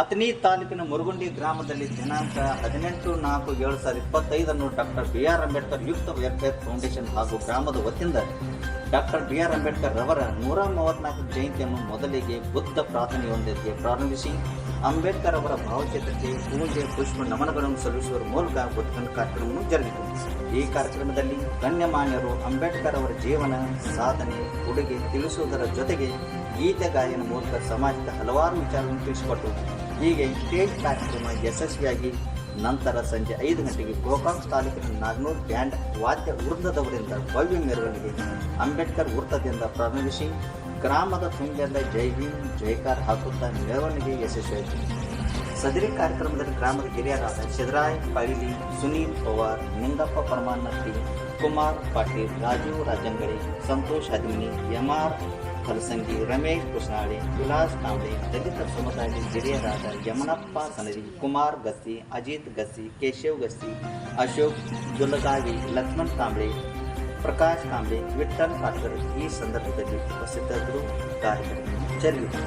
ಅಥಣಿ ತಾಲೂಕಿನ ಮುರುಗುಂಡಿ ಗ್ರಾಮದಲ್ಲಿ ದಿನಾಂಕ ಹದಿನೆಂಟು ನಾಲ್ಕು ಏಳು ಸಾವಿರದ ಇಪ್ಪತ್ತೈದನ್ನು ಡಾಕ್ಟರ್ ಬಿ ಆರ್ ಅಂಬೇಡ್ಕರ್ ಯುಕ್ತ ವೆಲ್ಫೇರ್ ಫೌಂಡೇಶನ್ ಹಾಗೂ ಗ್ರಾಮದ ವತಿಯಿಂದ ಡಾಕ್ಟರ್ ಬಿ ಆರ್ ಅಂಬೇಡ್ಕರ್ ರವರ ನೂರ ಮೂವತ್ನಾಲ್ಕು ಜಯಂತಿಯನ್ನು ಮೊದಲಿಗೆ ಬುದ್ಧ ಪ್ರಾರ್ಥನೆಯೊಂದಿಗೆ ಪ್ರಾರಂಭಿಸಿ, ಅಂಬೇಡ್ಕರ್ ಅವರ ಭಾವಚಿತ್ರಕ್ಕೆ ಪೂಜೆ, ಪುಷ್ಪ, ನಮನಗಳನ್ನು ಸಲ್ಲಿಸುವ ಮೂಲಕ ಉದ್ಘಾಟನೆ ಕಾರ್ಯಕ್ರಮವನ್ನು ಜರುಗಿತು. ಈ ಕಾರ್ಯಕ್ರಮದಲ್ಲಿ ಗಣ್ಯಮಾನ್ಯರು ಅಂಬೇಡ್ಕರ್ ಅವರ ಜೀವನ, ಸಾಧನೆ ಕೊಡುಗೆ ತಿಳಿಸುವುದರ ಜೊತೆಗೆ ಗೀತೆ ಗಾಯನ ಮೂಲಕ ಸಮಾಜದ ಹಲವಾರು ವಿಚಾರಗಳನ್ನು ತಿಳಿಸಿಕೊಟ್ಟು ಹೀಗೆ ಸ್ಟೇಜ್ ಕಾರ್ಯಕ್ರಮ ಯಶಸ್ವಿಯಾಗಿ ನಂತರ ಸಂಜೆ ಐದು ಗಂಟೆಗೆ ಗೋಕಾಕ್ ತಾಲೂಕಿನ ನಾಗ್ನೂರ್ ಬ್ಯಾಂಡ್ ವಾದ್ಯ ವೃಂದದವರಿಂದ ಭವ್ಯ ಮೆರವಣಿಗೆ ಅಂಬೇಡ್ಕರ್ ವೃತ್ತದಿಂದ ಪ್ರಾರಂಭಿಸಿ ಗ್ರಾಮದ ತುಂಬಿಯಿಂದ ಜೈ ಭೀಮ್ ಜೈಕಾರ ಹಾಕುತ್ತಾ ಮೆರವಣಿಗೆ ಯಶಸ್ವಿಯಾಯಿತು. ಸದರಿ ಕಾರ್ಯಕ್ರಮದಲ್ಲಿ ಗ್ರಾಮದ ಹಿರಿಯರಾದ ಸಿದ್ದರಾಯ್ ಪೈಲಿ ಸುನೀಲ್ ಪವಾರ್, ನಿಂಗಪ್ಪ ಪರಮಾನಟ್ಟಿ ಕುಮಾರ್ ಪಾಟೀಲ್ ರಾಜೀವ್ ರಾಜಂಗಡಿ, ಸಂತೋಷ್ ಹದಿಮಿನಿ ಎಮ್ಆರ್ ಹಲಸಂಗಿ ರಮೇಶ್ ಕುಶನಾಳಿ ವಿಲಾಸ್ ಕಾಂಬ್ಳಿ ದಲಿತ ಸಮುದಾಯದ ಹಿರಿಯರಾದ ಯಮನಪ್ಪ ಸನದಿ, ಕುಮಾರ್ ಗಸ್ಸಿ, ಅಜಿತ್ ಗಸ್ಸಿ, ಕೇಶವ್ ಗಸ್ಸಿ, ಅಶೋಕ್ ದುಲಗಾವಿ ಲಕ್ಷ್ಮಣ್ ಕಾಂಬ್ಳಿ ಪ್ರಕಾಶ್ ಕಾಂಬ್ಳಿ ವಿಠಲ್ ಪಾಟ್ಕರ್ ಈ ಸಂದರ್ಭದಲ್ಲಿ ಉಪಸ್ಥಿತರು ಕಾರ್ಯಕ್ರಮ ಜರುಗಿತು